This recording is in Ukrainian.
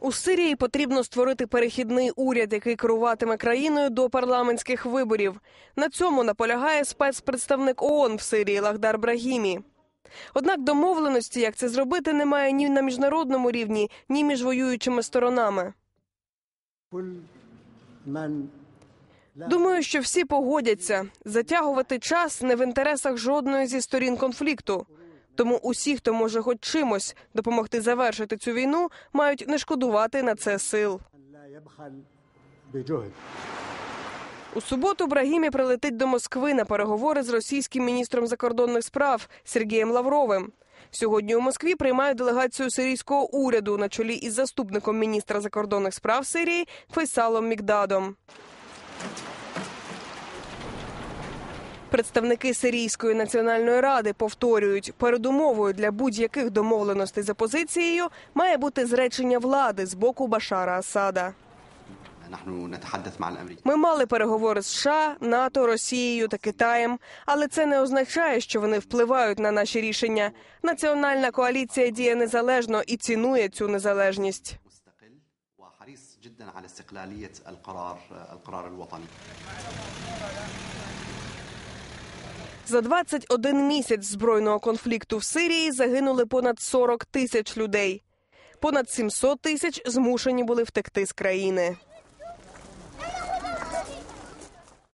У Сирії потрібно створити перехідний уряд, який керуватиме країною до парламентських виборів. На цьому наполягає спецпредставник ООН в Сирії Лахдар Брагімі. Однак домовленості, як це зробити, немає ні на міжнародному рівні, ні між воюючими сторонами. Думаю, що всі погодяться затягувати час не в інтересах жодної зі сторін конфлікту. Тому усі, хто може хоч чимось допомогти завершити цю війну, мають не шкодувати на це сил. У суботу Брагімі прилетить до Москви на переговори з російським міністром закордонних справ Сергієм Лавровим. Сьогодні у Москві приймають делегацію сирійського уряду на чолі із заступником міністра закордонних справ Сирії Фейсалом Мікдадом. Представники сирійської національної ради повторюють, передумовою для будь-яких домовленостей за позицією має бути зречення влади з боку Башара Асада. Ми мали переговори з США, НАТО, Росією та Китаєм, але це не означає, що вони впливають на наші рішення. Національна коаліція діє незалежно і цінує цю незалежність. За 21 місяць збройного конфлікту в Сирії загинули понад 40 тисяч людей. Понад 700 тисяч змушені були втекти з країни.